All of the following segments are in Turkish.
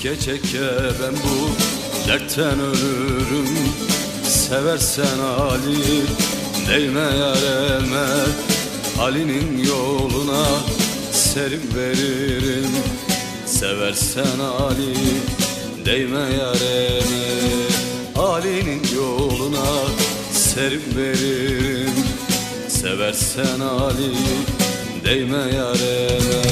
Çeke çeke ben bu dertten ölürüm. Seversen Ali değme yareme Ali'nin yoluna serim veririm. Seversen Ali değme yareme Ali'nin yoluna serim veririm. Seversen Ali değme yareme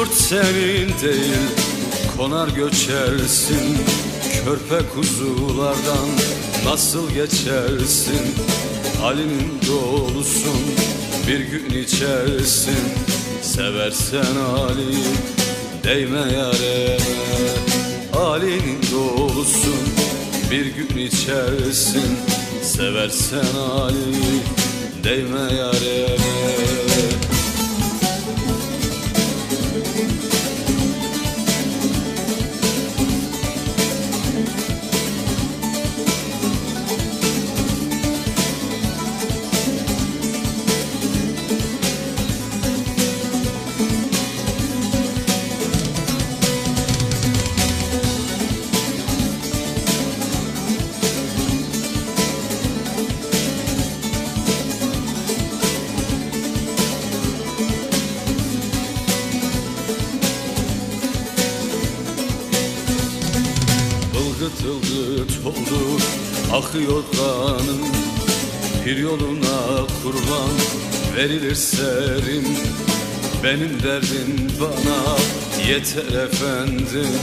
yurt senin değil Konar göçersin Körpe kuzulardan Nasıl geçersin? Ali'nin dolusun Bir gün içersin Seversen Ali Değme yareme Ali'nin dolusun Bir gün içersin Seversen Ali Değme yareme Ilgıt ılgıt oldu akıyor kanım. Bir yoluna kurban verilir serim. Benim derdim bana yeter efendim.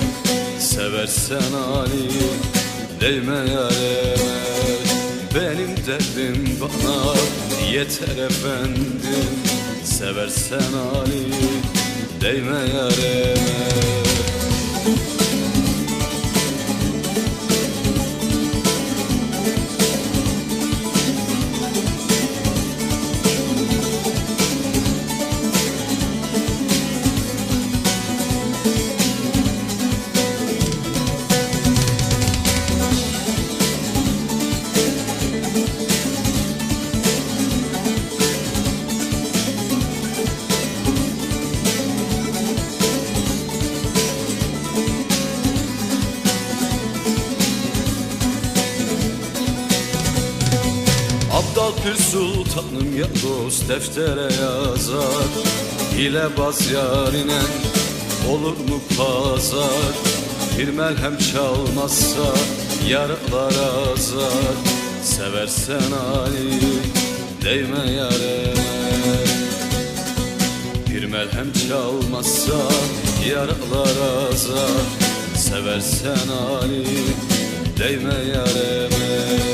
Seversen Ali değme yareme Benim derdim bana yeter efendim. Seversen Ali değme yareme Abdal Pir Sultanım ya dost deftere yazar. Hilebaz yarine olur mu pazar? Bir merhem çalmazsa yaralar azar. Seversen Ali değme yareme Bir merhem çalmazsa yaralar azar. Seversen Ali değme yareme